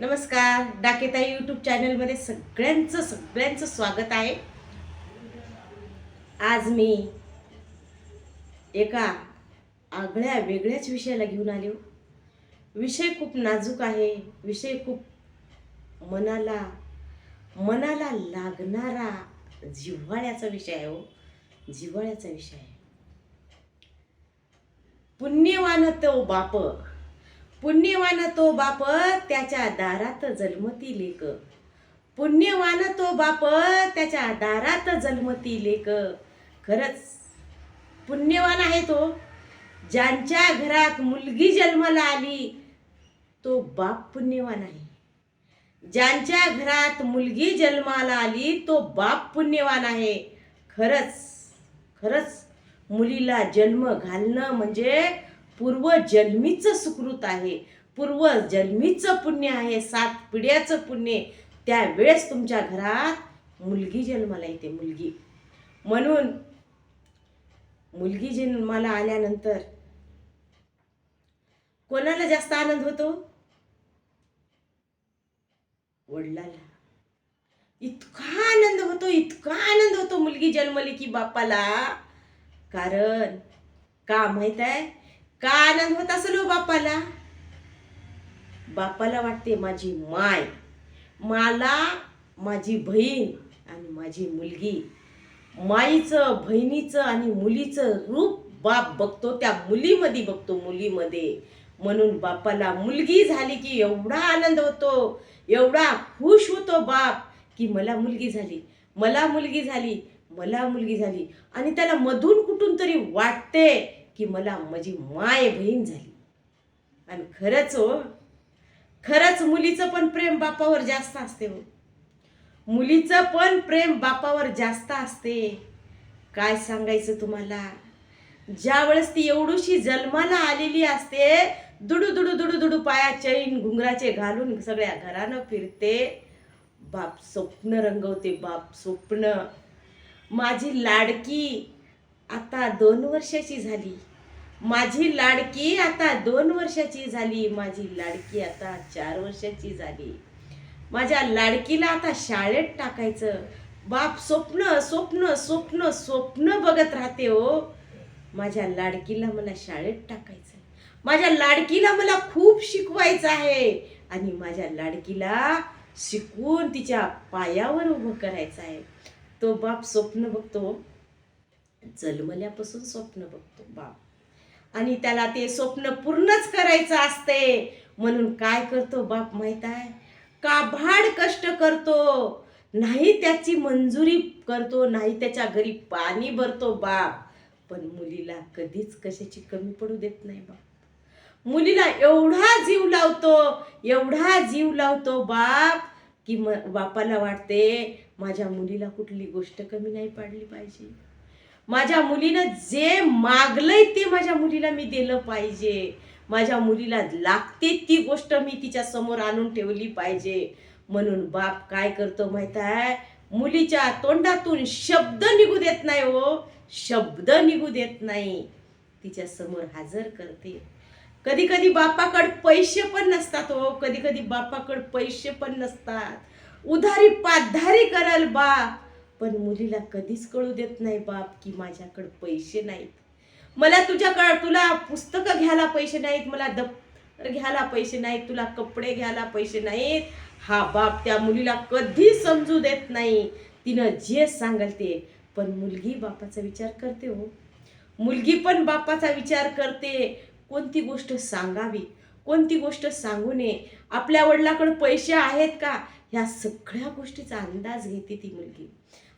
नमस्कार डाकेताई यूट्यूब चॅनलमध्ये सगळ्यांचं सगळ्यांचं स्वागत आहे. आज मी एका आगळ्या वेगळ्याच विषयाला घेऊन आले हो. विषय खूप नाजूक आहे विषय खूप मनाला मनाला लागणारा जिव्हाळ्याचा विषय आहे हो. जिव्हाळ्याचा विषय आहे. पुण्यवान तो बाप पुण्यवान तो बाप त्याच्या दारात जन्मती लेक. पुण्यवान तो बाप त्याच्या दारात जन्मती लेक. खरंच पुण्यवान आहे तो. ज्यांच्या घरात मुलगी जन्माला आली तो बाप पुण्यवान आहे. ज्यांच्या घरात मुलगी जन्माला आली तो बाप पुण्यवान आहे. खरंच खरंच मुलीला जन्म घालणं म्हणजे पूर्वजन्मीचं सुकृत आहे. पूर्वजन्मीचं पुण्य आहे. सात पिढ्याचं पुण्य. त्यावेळेस तुमच्या घरात मुलगी जन्माला येते मुलगी. म्हणून मुलगी जन्माला आल्यानंतर कोणाला जास्त आनंद होतो? वडिलाला. इतका आनंद होतो इतका आनंद होतो मुलगी जन्मली की बापाला. कारण का माहीत आहे? का आनंद होत असेल हो बापाला बापाला वाटते माझी माय मला माझी बहीण आणि माझी मुलगी. माईचं बहिणीचं आणि मुलीचं रूप बाप बघतो त्या मुलीमध्ये बघतो मुलीमध्ये. म्हणून बापाला मुलगी झाली की एवढा आनंद होतो एवढा खुश होतो बाप की मला मुलगी झाली मला मुलगी झाली मला मुलगी झाली. आणि त्याला मधून कुठून तरी वाटते की मला माझी माय बहीण झाली. आणि खरंच हो खरंच मुलीचं पण प्रेम बापावर जास्त असते हो. मुलीचं पण प्रेम बापावर जास्त असते. काय सांगायचं तुम्हाला? ज्या वेळेस ती एवढीशी जन्माला आलेली असते दुडू दुडू दुडू दुडू पाया चैन घुंगराचे घालून सगळ्या घरानं फिरते. बाप स्वप्न रंगवते बाप स्वप्न. माझी लाडकी आता दोन वर्षाची झाली. माझी लाडकी आता दोन वर्षाची झाली माझी लाडकी आता चार वर्षाची झाली. माझ्या लाडकीला आता शाळेत टाकायचं. बाप स्वप्न स्वप्न स्वप्न स्वप्न बघत राहते हो. माझ्या लाडकीला मला शाळेत टाकायचं माझ्या लाडकीला मला खूप शिकवायचं आहे. आणि माझ्या लाडकीला शिकवून तिच्या पायावर उभं करायचं आहे. तो बाप स्वप्न बघतो. जन्मल्यापासून स्वप्न बघतो बाप. आणि त्याला ते स्वप्न पूर्णच करायचं असते. म्हणून काय करतो बाप माहीत आहे? काभाड कष्ट करतो? नाही त्याची मंजुरी करतो नाही त्याच्या घरी पाणी भरतो बाप. पण मुलीला कधीच कशाची कमी पडू देत नाही बाप. मुलीला एवढा जीव लावतो एवढा जीव लावतो बाप की म बापाला वाटते माझ्या मुलीला कुठली गोष्ट कमी नाही पाडली पाहिजे. माझ्या मुलीनं जे मागलंय ते माझ्या मुलीला मी दिलं पाहिजे. माझ्या मुलीला लागते ती गोष्ट मी तिच्या समोर आणून ठेवली पाहिजे. म्हणून बाप काय करतो माहीत आहे? मुलीच्या तोंडातून शब्द निघू देत नाही हो. शब्द निघू देत नाही. तिच्या समोर हजर करते. कधी कधी बापाकड पैसे पण नसतात हो. कधी कधी बापाकड पैसे पण नसतात. उधारी पाधारी करल बाप. पण मुलीला कधीच कळू देत नाही बाप की माझ्याकडे पैसे नाहीत. मला तुझ्याकडं तुला पुस्तकं घ्यायला पैसे नाहीत मला दप्तर घ्यायला पैसे नाहीत तुला कपडे घ्यायला पैसे नाहीत. हा बाप त्या मुलीला कधी समजू देत नाही. तिनं जे सांगल ते. पण मुलगी बापाचा विचार करते हो. मुलगी पण बापाचा विचार करते. कोणती गोष्ट सांगावी? कोणती गोष्ट सांगू नये? आपल्या वडिलाकडे पैसे आहेत का? ह्या सगळ्या गोष्टीचा अंदाज घेते ती मुलगी.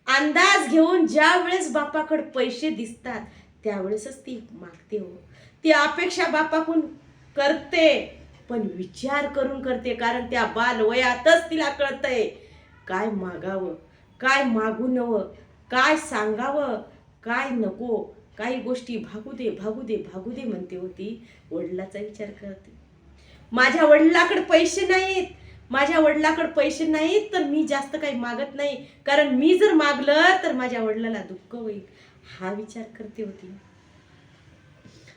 अंदाज घेऊन ज्या वेळेस बापाकडे पैसे दिसतात त्यावेळेसच ती मागते हो. ती अपेक्षा बापाकडून करते पण विचार करून करते कारण त्या बाल वयातच तिला कळतंय. काय मागावं काय मागू नवं काय सांगावं काय नको काही गोष्टी भागू दे भागू दे भागू दे म्हणते होती वडिलाचा विचार करते. माझ्या वडिलाकडे पैसे नाहीत माझ्या वडिलाकडे पैसे नाहीत तर मी जास्त काही मागत नाही. कारण मी जर मागलं तर माझ्या वडिलाला दुःख होईल. हा विचार करते होती.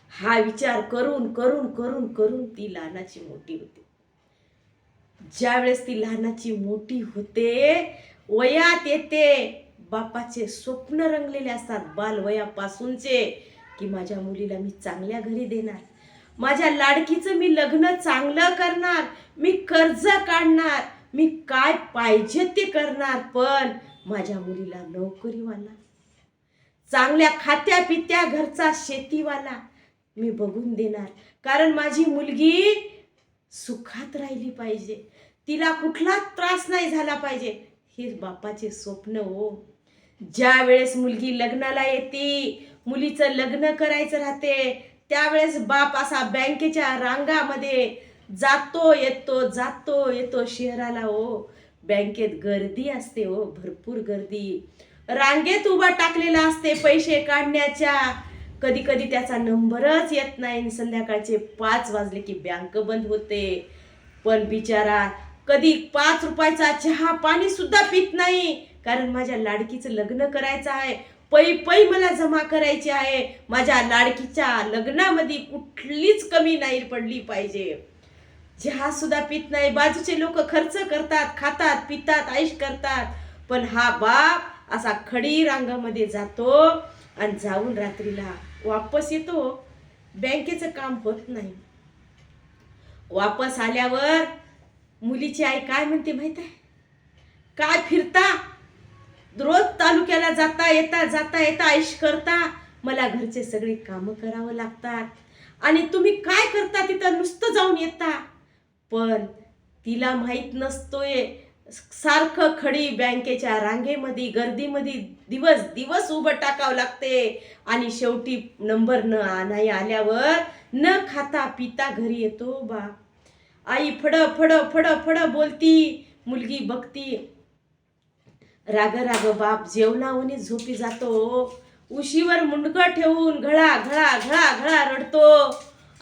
हा विचार करून करून करून करून ती लहानाची मोठी होती. ज्यावेळेस ती लहानाची मोठी होते वयात येते बापाचे स्वप्न रंगलेले असतात बालवयापासूनचे की माझ्या मुलीला मी चांगल्या घरी देणार. माझ्या लाडकीचं मी लग्न चांगलं करणार मी कर्ज काढणार मी काय पाहिजे ते करणार पण माझ्या मुलीला नोकरीवाला चांगल्या खात्या पित्या घरचा शेतीवाला मी बघून देणार. कारण माझी मुलगी सुखात राहिली पाहिजे. तिला कुठला त्रास नाही झाला पाहिजे. हे बापाचे स्वप्न हो. ज्या वेळेस मुलगी लग्नाला येते मुलीचं लग्न करायचं राहते त्यावेळेस बाप असा बँकेच्या रांगामध्ये जातो येतो जातो येतो शहराला हो बँकेत गर्दी असते हो भरपूर गर्दी. रांगेत उभा टाकलेला असते पैसे काढण्याच्या. कधी कधी त्याचा नंबरच येत नाही संध्याकाळचे पाच वाजले की बँक बंद होते. पण बिचारा कधी पाच रुपयाचा चहा पाणी सुद्धा पित नाही कारण माझ्या लाडकीचं लग्न करायचं आहे. पै पै मला जमा करायची आहे. माझ्या लाडकीच्या लग्नामध्ये कुठलीच कमी नाही पडली पाहिजे. चहा सुद्धा पित नाही. बाजूचे लोक खर्च करतात खातात पितात आईश करतात. पण हा बाप असा खडी रांगामध्ये जातो आणि जाऊन रात्रीला वापस येतो. बँकेचं काम होत नाही. वापस आल्यावर मुलीची आई काय म्हणते माहीत आहे? काय फिरता? रोज तालुक्याला जाता येता जाता येता आयुष करता मला घरचे सगळे कामं करावं लागतात. आणि तुम्ही काय करता तिथं नुसतं जाऊन येता. पण तिला माहीत नसतोय सारखं खडी बँकेच्या रांगेमध्ये गर्दीमध्ये दिवस दिवस उभं टाकावं लागते. आणि शेवटी नंबर न नाही आल्यावर न खाता पिता घरी येतो बा. आई फड फड फड फड बोलती मुलगी बघती राग राग बाप जेवणावनी झोपी जातो. उशीवर मुंडकं ठेवून घळा घळा घळा घळा रडतो.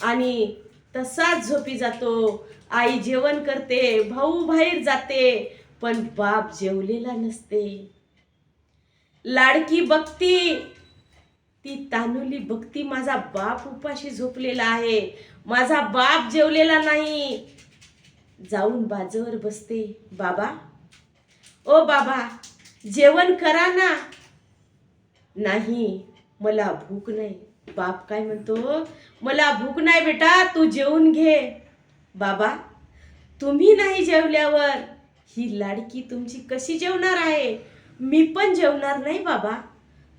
आणि तसाच झोपी जातो. आई जेवण करते भाऊ बाहेर जाते पण बाप जेवलेला नसते. लाडकी बघती ती तानुली बघती माझा बाप उपाशी झोपलेला आहे. माझा बाप जेवलेला नाही. जाऊन बाजवर बसते. बाबा? ओ बाबा जेवण करा ना. नाही मला भूक नाही. बाप काय म्हणतो? मला भूक नाही बेटा तू जेवून घे. बाबा तुम्ही नाही जेवल्यावर ही लाडकी तुमची कशी जेवणार आहे? मी पण जेवणार नाही बाबा.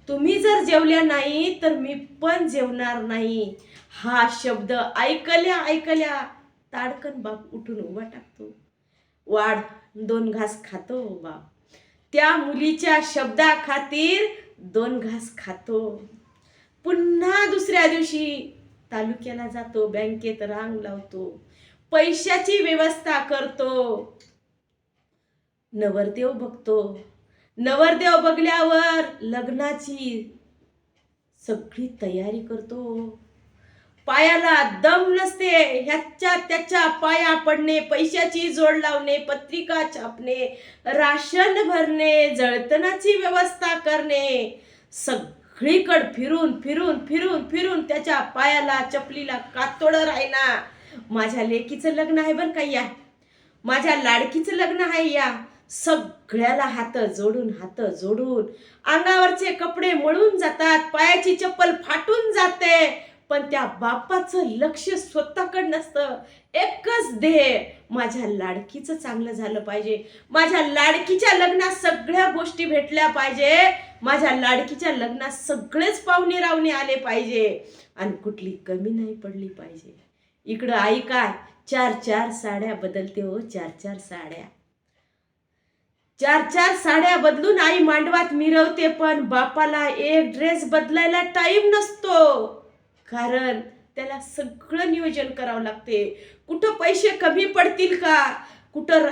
तुम्ही जर जेवल्या नाही तर मी पण जेवणार नाही. हा शब्द ऐकल्या ऐकल्या ताडकन बाप उठून उभा टाकतो. वाढ दोन घास खातो बाप. त्या मुलीच्या शब्दा खातीर दोन घास खातो. पुन्हा दुसऱ्या दिवशी तालुक्याला जातो बँकेत रांग लावतो पैशाची व्यवस्था करतो. नवरदेव बघतो. नवरदेव बघल्यावर लग्नाची सगळी तयारी करतो. पायाला दम नसते ह्याच्या त्याच्या पाया पडणे पैशाची जोड लावणे पत्रिका छापणे राशन भरणे जळतनाची व्यवस्था करणे. सगळीकडे फिरून फिरून फिरून फिरून त्याच्या पायाला चपलीला कातोडं राहिना. माझ्या लेकीचं लग्न आहे बरं का या. माझ्या लाडकीचं लग्न आहे या. सगळ्याला हात जोडून हात जोडून. अंगावरचे कपडे मळून जातात पायाची चप्पल फाटून जाते. पण त्या बापाचं लक्ष स्वतःकडं नसतं. एकच ध्येय माझ्या लाडकीचं चांगलं झालं पाहिजे. माझ्या लाडकीच्या लग्नात सगळ्या गोष्टी भेटल्या पाहिजे. माझ्या लाडकीच्या लग्नात सगळेच पाहुणे रावणे आले पाहिजे. आणि कुठली कमी नाही पडली पाहिजे. इकडं आई काय? चार चार साड्या बदलते हो चार चार साड्या. चार चार साड्या बदलून आई मांडवात मिरवते पण बापाला एक ड्रेस बदलायला टाईम नसतो. कारण त्याला सगळं नियोजन करावं लागते. कुठं पैसे कमी पडतील का? कुठं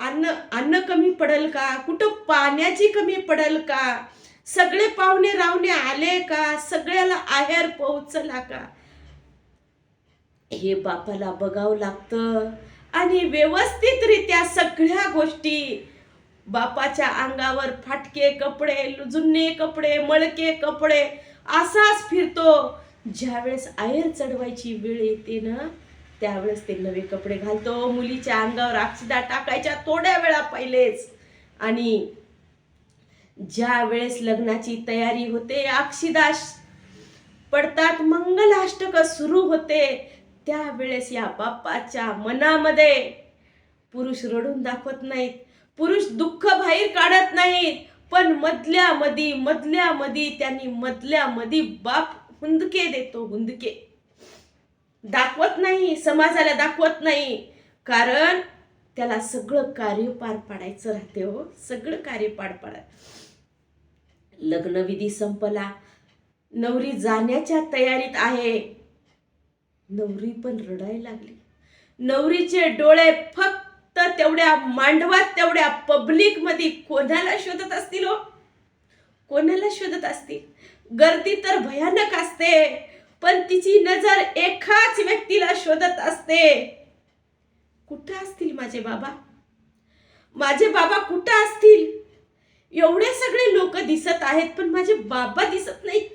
अन्न अन्न कमी पडेल का? कुठं पाण्याची कमी पडेल का? सगळे पाहुणे रावणे आले का? सगळ्याला आहेर पोहोचला का? हे बापाला बघावं लागतं. आणि व्यवस्थितरित्या सगळ्या गोष्टी बापाच्या अंगावर फाटके कपडे जुने कपडे मळके कपडे असाच फिरतो. ज्यावेळेस आयर चढवायची वेळ येते ना त्यावेळेस ते नवे कपडे घालतो. मुलीच्या अंगावर अक्षदा टाकायच्या थोड्या वेळा पहिलेच. आणि ज्या वेळेस लग्नाची तयारी होते अक्षिदा पडतात मंगलाष्टक सुरू होते त्यावेळेस या बाप्पाच्या मनामध्ये पुरुष रडून दाखवत नाहीत. पुरुष दुःख बाहेर काढत नाहीत. पण मधल्या मधी मधल्या मधी त्यांनी मधल्या मधी बाप हुंदके देतो हुंदके दाखवत नाही समाजाला दाखवत नाही. कारण त्याला सगळं कार्य पार पाडायचं राहते हो सगळं कार्य पार पाडाय लग्नविधी संपला. नवरी जाण्याच्या तयारीत आहे. नवरी पण रडायला लागली. नवरीचे डोळे फक्त तेवढ्या मांडवात तेवढ्या पब्लिकमध्ये कोणाला शोधत असतील हो? कोणाला शोधत असतील? गर्दी तर भयानक असते पण तिची नजर एकाच व्यक्तीला शोधत असते. कुठं असतील माझे बाबा? माझे बाबा कुठं असतील? एवढे सगळे लोक दिसत आहेत पण माझे बाबा दिसत नाही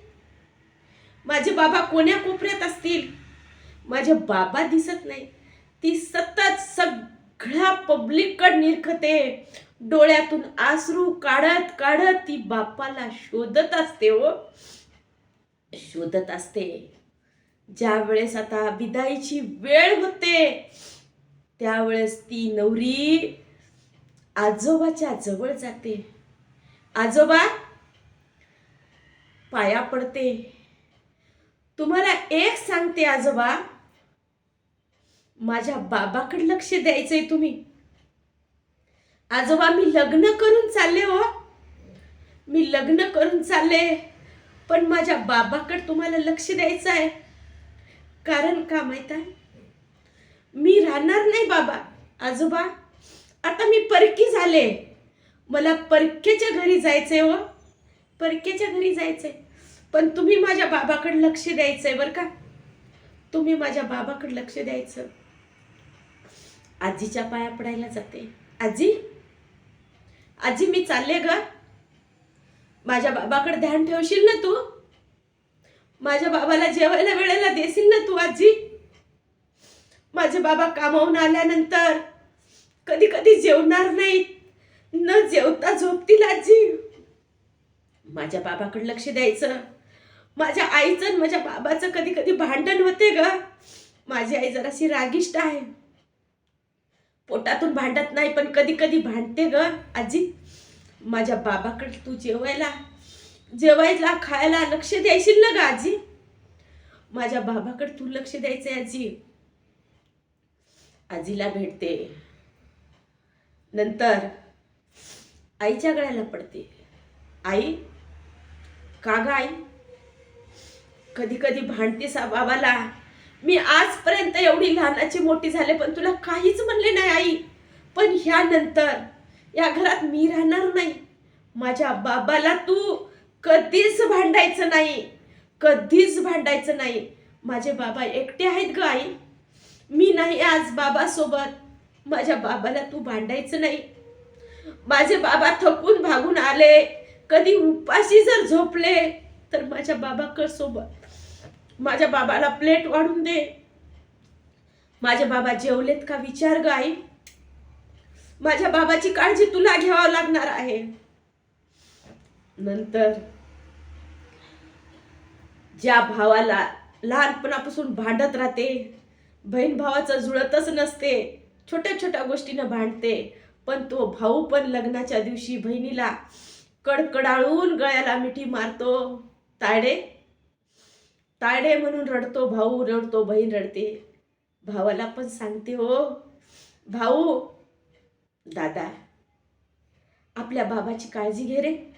माझे बाबा कोण्या कोपऱ्यात असतील? माझे बाबा दिसत नाही ती सतत सगळ्या पब्लिककड निरखते. डोळ्यातून आसरू काढत काढत ती बाप्पाला शोधत असते हो. शोधत असते. ज्या वेळेस आता विदाईची वेळ होते त्यावेळेस ती नवरी आजोबाच्या जवळ जाते. आजोबा पाया पडते. तुम्हाला एक सांगते आजोबा माझ्या बाबाकडे लक्ष द्यायचंय तुम्ही. आजोबा मी लग्न करून चालले हो. मी लग्न करून चालले. पण माझ्या बाबाकडे तुम्हाला लक्ष द्यायचं आहे. कारण का माहीत आहे? मी राहणार नाही बाबा. आजोबा आता मी परकी झाले. मला परकेच्या घरी जायचंय हो. परकेच्या घरी जायचंय. पण तुम्ही माझ्या बाबाकडे लक्ष द्यायचंय बरं का? तुम्ही माझ्या बाबाकडे लक्ष द्यायचं. आजीच्या पाया पडायला जाते. आजी? आजी मी चालले ग. माझ्या बाबाकडे ध्यान ठेवशील ना तू? माझ्या बाबाला जेवायला वेळेला देशील ना तू आजी? माझे बाबा कामावून आल्यानंतर कधी कधी जेवणार नाहीत. न जेवता झोपतील आजी. माझ्या बाबाकडे लक्ष द्यायचं. माझ्या आईचं माझ्या बाबाचं कधी कधी भांडण होते ग. माझी आई जराशी रागिष्ट आहे. पोटातून भांडत नाही पण कधी कधी भांडते ग आजी. माझ्या बाबाकडे तू जेवायला जेवायला खायला लक्ष द्यायशील ना ग आजी? माझ्या बाबाकडे तू लक्ष द्यायचंय आजी. आजीला भेटते. नंतर आईच्या गळ्याला पडते. आई का ग आई? कधी कधी भांडतेस बाबाला. मी आजपर्यंत एवढी लहानाची मोठी झाले पण तुला काहीच म्हणले नाही आई. पण ह्यानंतर या घरात मी राहणार नाही. माझ्या बाबाला तू कधीच भांडायचं नाही. कधीच भांडायचं नाही. माझे बाबा एकटे आहेत ग आई. मी नाही आज बाबासोबत. माझ्या बाबाला तू भांडायचं नाही. माझे बाबा थकून भागून आले. कधी उपाशी जर झोपले तर माझ्या बाबाकड सोबत माझ्या बाबाला प्लेट वाढून दे. माझ्या बाबा जेवलेत का विचार ग आई माझ्या बाबाची काळजी तुला घ्यावं लागणार आहे. नंतर ज्या भावाला लहानपणापासून भांडत राहते बहीण भावाचं जुळतच नसते छोट्या छोट्या गोष्टीनं भांडते पण तो भाऊ पण लग्नाच्या दिवशी बहिणीला कडकडाळून गळ्याला मिठी मारतो. ताडे तायडे म्हणून रडतो भाऊ रडतो बहीण रडते. भावाला पण सांगते हो. भाऊ दादा आपल्या बाबाची काळजी घे रे.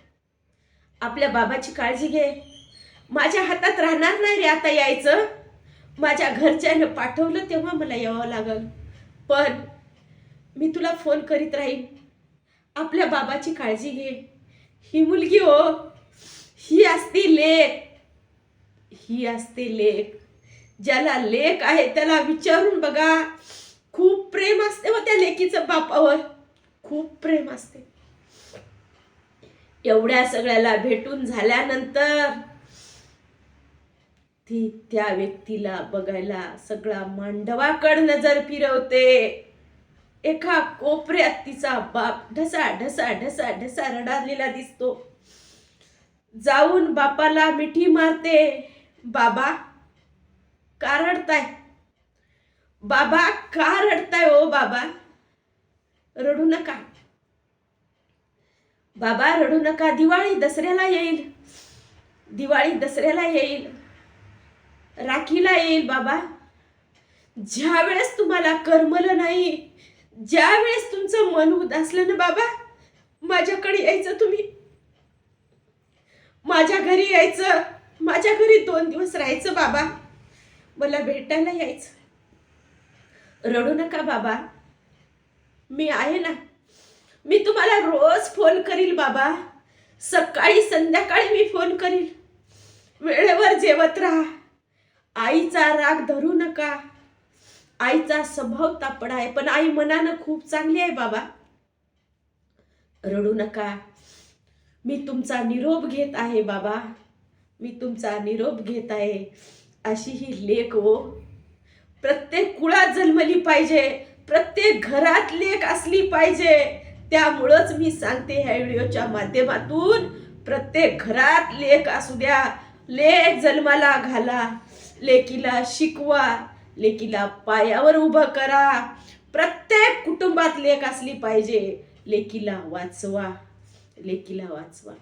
आपल्या बाबाची काळजी घे. माझ्या हातात राहणार नाही रे आता यायचं. माझ्या घरच्यानं पाठवलं तेव्हा मला यावं लागल. पण मी तुला फोन करीत राहीन. आपल्या बाबाची काळजी घे. ही मुलगी हो ही असती लेख. ही असते लेख. ज्याला लेख आहे त्याला विचारून बघा. खूप प्रेम असते व त्या लेकीचं बापावर. खूप प्रेम असते. एवढ्या सगळ्याला भेटून झाल्यानंतर ती त्या व्यक्तीला बघायला सगळा मांडवाकड नजर फिरवते एका कोपऱ्यात तिचा बाप ढसा ढसा ढसा ढसा रडालेला दिसतो. जाऊन बापाला मिठी मारते. बाबा का रडताय? बाबा का रडताय ओ बाबा? रडू नका. बाबा रडू नका. दिवाळी दसऱ्याला येईल. दिवाळी दसऱ्याला येईल. राखीला येईल बाबा. ज्या वेळेस तुम्हाला करमलं नाही ज्या वेळेस तुमचं मन उदासलं ना बाबा माझ्याकडे यायचं तुम्ही. माझ्या घरी यायचं. माझ्या घरी दोन दिवस राहायचं बाबा. मला भेटायला यायचं. रडू नका बाबा. मी आहे ना मी तुम्हाला रोज फोन करील बाबा. सकाळी संध्याकाळी मी फोन करील. वेळेवर जेवत राहा. आईचा राग धरू नका. आईचा स्वभाव तापडा आहे पण आई मनानं खूप चांगली आहे बाबा. रडू नका. मी तुमचा निरोप घेत आहे बाबा. मी तुमचा निरोप घेत आहे. अशी ही लेख हो. प्रत्येक कुळात जन्मली पाहिजे. प्रत्येक घरात लेख असली पाहिजे. त्यामुळंच मी सांगते ह्या व्हिडिओच्या माध्यमातून प्रत्येक घरात लेख असू द्या. लेख जन्माला घाला. लेकीला शिकवा. लेकीला पायावर उभं करा. प्रत्येक कुटुंबात लेख असली पाहिजे. लेकीला वाचवा. लेकीला वाचवा.